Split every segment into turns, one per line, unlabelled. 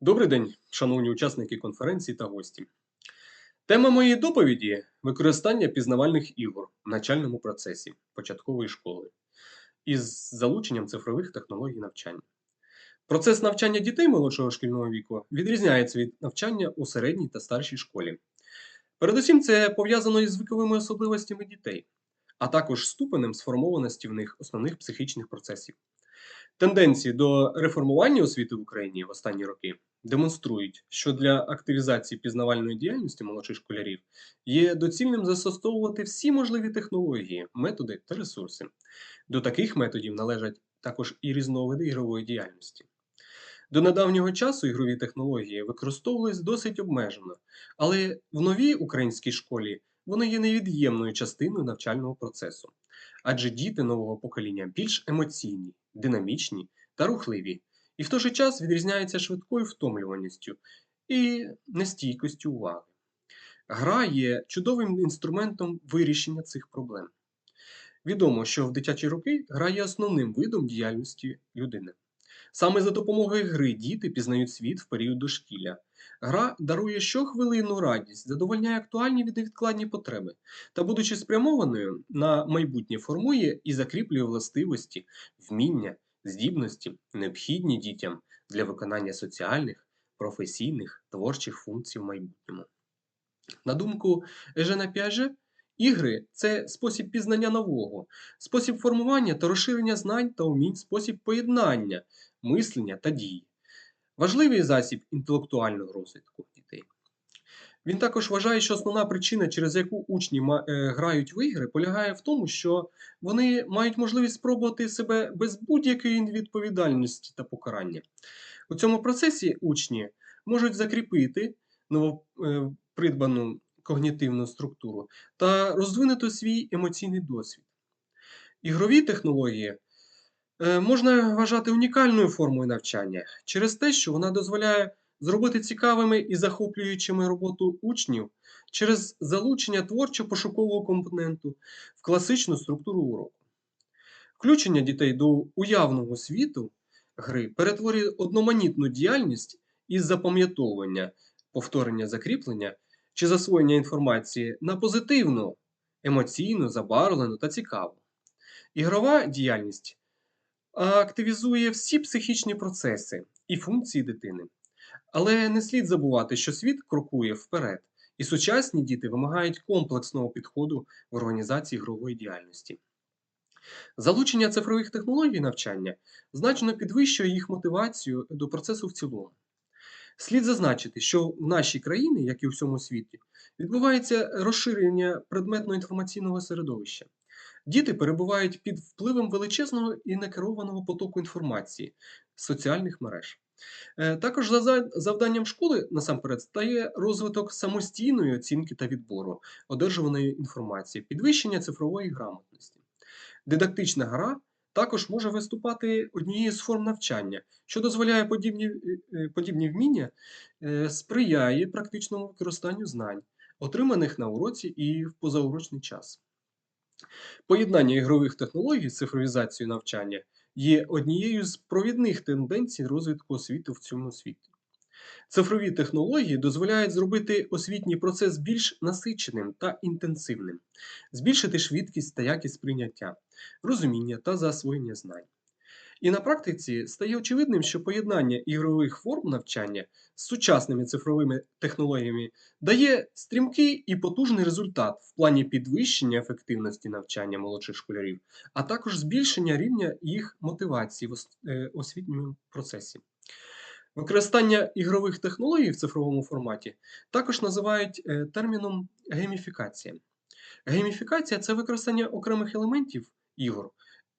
Добрий день, шановні учасники конференції та гості. Тема моєї доповіді використання пізнавальних ігор в навчальному процесі початкової школи із залученням цифрових технологій навчання. Процес навчання дітей молодшого шкільного віку відрізняється від навчання у середній та старшій школі. Передусім, це пов'язано із віковими особливостями дітей, а також ступенем сформованості в них основних психічних процесів. Тенденції до реформування освіти в Україні в останні роки демонструють, що для активізації пізнавальної діяльності молодших школярів є доцільним застосовувати всі можливі технології, методи та ресурси. До таких методів належать також і різновиди ігрової діяльності. До недавнього часу ігрові технології використовувались досить обмежено, але в новій українській школі вони є невід'ємною частиною навчального процесу. Адже діти нового покоління більш емоційні, динамічні та рухливі, і в той же час відрізняються швидкою втомлюваністю і нестійкістю уваги. Гра є чудовим інструментом вирішення цих проблем. Відомо, що в дитячі роки гра є основним видом діяльності людини. Саме за допомогою гри діти пізнають світ в період дошкілля. Гра дарує щохвилинну радість, задовольняє актуальні і невідкладні потреби та, будучи спрямованою на майбутнє, формує і закріплює властивості, вміння, здібності, необхідні дітям для виконання соціальних, професійних, творчих функцій в майбутньому. На думку Ежена Піаже, ігри це спосіб пізнання нового, спосіб формування та розширення знань та умінь, спосіб поєднання, мислення та дії. Важливий засіб інтелектуального розвитку дітей. Він також вважає, що основна причина, через яку учні е, грають в ігри, полягає в тому, що вони мають можливість спробувати себе без будь-якої відповідальності та покарання. У цьому процесі учні можуть закріпити новопридбану когнітивну структуру та розвинути свій емоційний досвід. Ігрові технології е, можна вважати унікальною формою навчання через те, що вона дозволяє зробити цікавими і захоплюючими роботу учнів через залучення творчо-пошукового компоненту в класичну структуру уроку. Включення дітей до уявного світу гри перетворює одноманітну діяльність із запам'ятовування, повторення закріплення чи засвоєння інформації на позитивну, емоційну, забарвлену та цікаву. Ігрова діяльність активізує всі психічні процеси і функції дитини. Але не слід забувати, що світ крокує вперед, і сучасні діти вимагають комплексного підходу в організації ігрової діяльності. Залучення цифрових технологій навчання значно підвищує їх мотивацію до процесу в цілому. Слід зазначити, що в нашій країні, як і у всьому світі, відбувається розширення предметно-інформаційного середовища. Діти перебувають під впливом величезного і некерованого потоку інформації соціальних мереж. Е, Також за за- завданням школи насамперед стає розвиток самостійної оцінки та відбору одержуваної інформації, підвищення цифрової грамотності. Дидактична гра також може виступати однією з форм навчання, що дозволяє подібні, е, е, подібні вміння, е, сприяє практичному використанню знань, отриманих на уроці і в позаурочний час. Поєднання ігрових технологій з цифровізацією навчання є однією з провідних тенденцій розвитку освіти в цьому світі. Цифрові технології дозволяють зробити освітній процес більш насиченим та інтенсивним, збільшити швидкість та якість прийняття, розуміння та засвоєння знань. І на практиці стає очевидним, що поєднання ігрових форм навчання з сучасними цифровими технологіями дає стрімкий і потужний результат в плані підвищення ефективності навчання молодших школярів, а також збільшення рівня їх мотивації в е, освітньому процесі. Використання ігрових технологій в цифровому форматі також називають е, терміном гейміфікація. Гейміфікація це використання окремих елементів ігор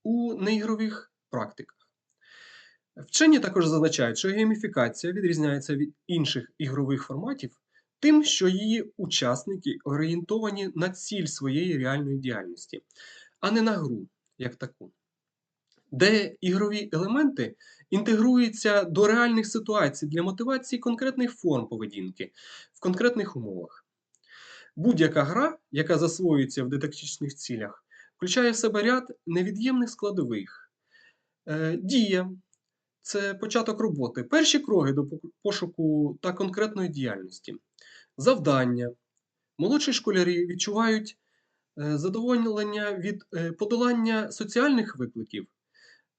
у неігрових практиках. Вчені також зазначають, що гейміфікація відрізняється від інших ігрових форматів тим, що її учасники орієнтовані на ціль своєї реальної діяльності, а не на гру як таку, де ігрові елементи інтегруються до реальних ситуацій для мотивації конкретних форм поведінки в конкретних умовах. Будь-яка гра, яка засвоюється в дидактичних цілях, включає в себе ряд невід'ємних складових. Е, Дія це початок роботи. Перші кроки до пошуку та конкретної діяльності. Завдання. Молодші школярі відчувають е, задоволення від е, подолання соціальних викликів.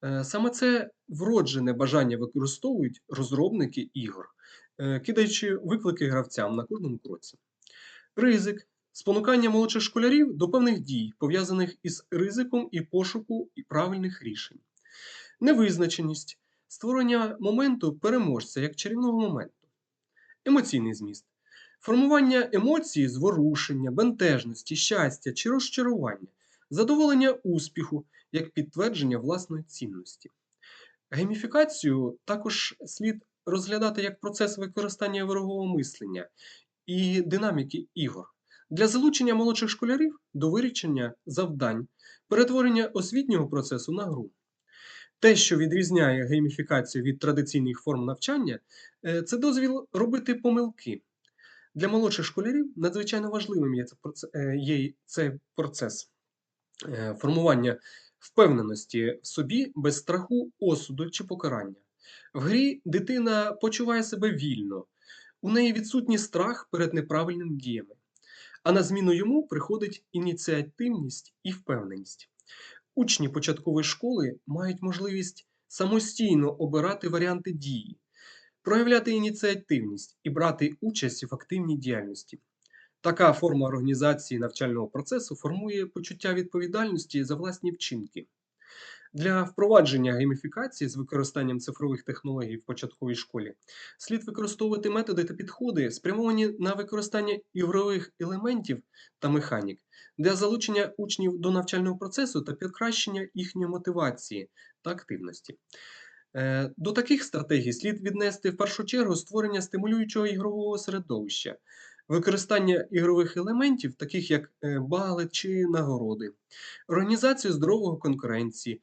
Е, Саме це вроджене бажання використовують розробники ігор, е, кидаючи виклики гравцям на кожному кроці. Ризик спонукання молодших школярів до певних дій, пов'язаних із ризиком і пошуку і правильних рішень. Невизначеність створення моменту переможця як чарівного моменту. Емоційний зміст. Формування емоцій, зворушення, бентежності, щастя чи розчарування, задоволення успіху як підтвердження власної цінності. Гейміфікацію також слід розглядати як процес використання ігрового мислення і динаміки ігор для залучення молодших школярів до вирішення завдань, перетворення освітнього процесу на гру. Те, що відрізняє гейміфікацію від традиційних форм навчання, е, це дозвіл робити помилки. Для молодших школярів надзвичайно важливим є, це проце- е, цей процес формування впевненості в собі без страху осуду чи покарання. В грі дитина почуває себе вільно, у неї відсутній страх перед неправильними діями, а на зміну йому приходить ініціативність і впевненість. Учні початкової школи мають можливість самостійно обирати варіанти дії, проявляти ініціативність і брати участь в активній діяльності. Така форма організації навчального процесу формує почуття відповідальності за власні вчинки. Для впровадження гейміфікації з використанням цифрових технологій в початковій школі слід використовувати методи та підходи, спрямовані на використання ігрових елементів та механік для залучення учнів до навчального процесу та покращення їхньої мотивації та активності. Е, До таких стратегій слід віднести в першу чергу створення стимулюючого ігрового середовища, використання ігрових елементів, таких як е, бали чи нагороди, організацію здорового конкуренції,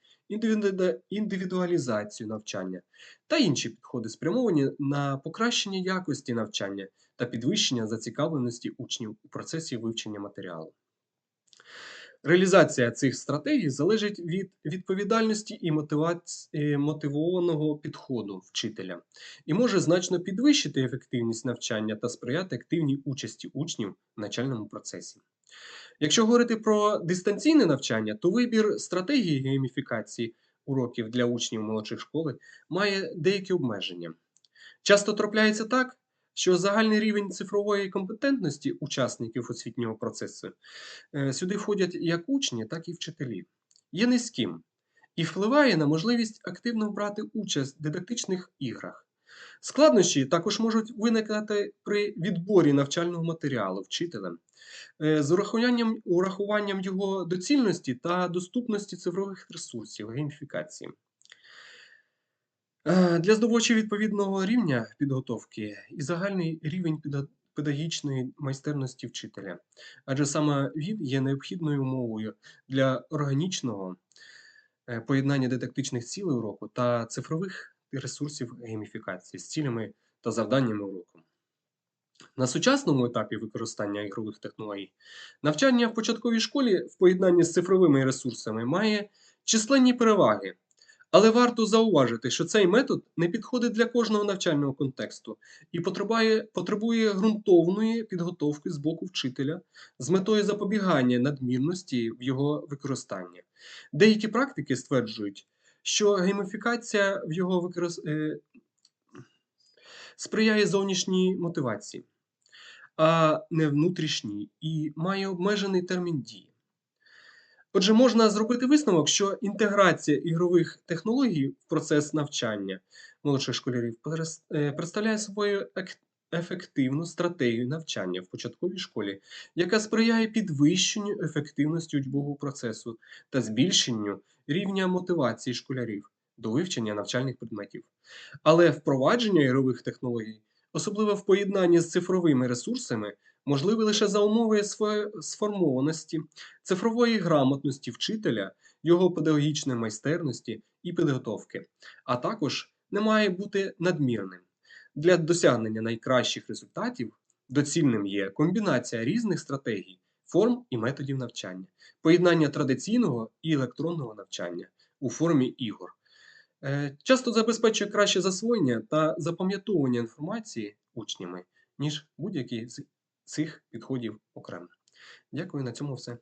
індивідуалізацію навчання та інші підходи, спрямовані на покращення якості навчання та підвищення зацікавленості учнів у процесі вивчення матеріалу. Реалізація цих стратегій залежить від відповідальності і е, мотивованого підходу вчителя і може значно підвищити ефективність навчання та сприяти активній участі учнів в навчальному процесі. Якщо говорити про дистанційне навчання, то вибір стратегії гейміфікації уроків для учнів молодших школи має деякі обмеження. Часто трапляється так, що загальний рівень цифрової компетентності учасників освітнього процесу е, сюди входять як учні, так і вчителі, є низьким і впливає на можливість активно брати участь в дидактичних іграх. Складнощі також можуть виникати при відборі навчального матеріалу вчителем е, з урахуванням, урахуванням його доцільності та доступності цифрових ресурсів гейміфікації. Е, Для здобувачів відповідного рівня підготовки і загальний рівень педа- педагогічної майстерності вчителя, адже саме він є необхідною умовою для органічного е, поєднання дидактичних цілей уроку та цифрових ресурсів гейміфікації з цілями та завданнями уроку. На сучасному етапі використання ігрових технологій навчання в початковій школі в поєднанні з цифровими ресурсами має численні переваги. Але варто зауважити, що цей метод не підходить для кожного навчального контексту і потребує, потребує ґрунтовної підготовки з боку вчителя з метою запобігання надмірності в його використанні. Деякі практики стверджують, що гейміфікація в його використ... е, сприяє зовнішній мотивації, а не внутрішній, і має обмежений термін дії. Отже, можна зробити висновок, що інтеграція ігрових технологій в процес навчання молодших школярів е, представляє собою ефективну стратегію навчання в початковій школі, яка сприяє підвищенню ефективності учбового процесу та збільшенню рівня мотивації школярів до вивчення навчальних предметів. Але впровадження ігрових технологій, особливо в поєднанні з цифровими ресурсами, можливе лише за умови сфе- сформованості, цифрової грамотності вчителя, його педагогічної майстерності і підготовки, а також не має бути надмірним. Для досягнення найкращих результатів доцільним є комбінація різних стратегій, форм і методів навчання, поєднання традиційного і електронного навчання у формі ігор. Е, часто забезпечує краще засвоєння та запам'ятовування інформації учнями, ніж будь-який з цих підходів окремо. Дякую, на цьому все.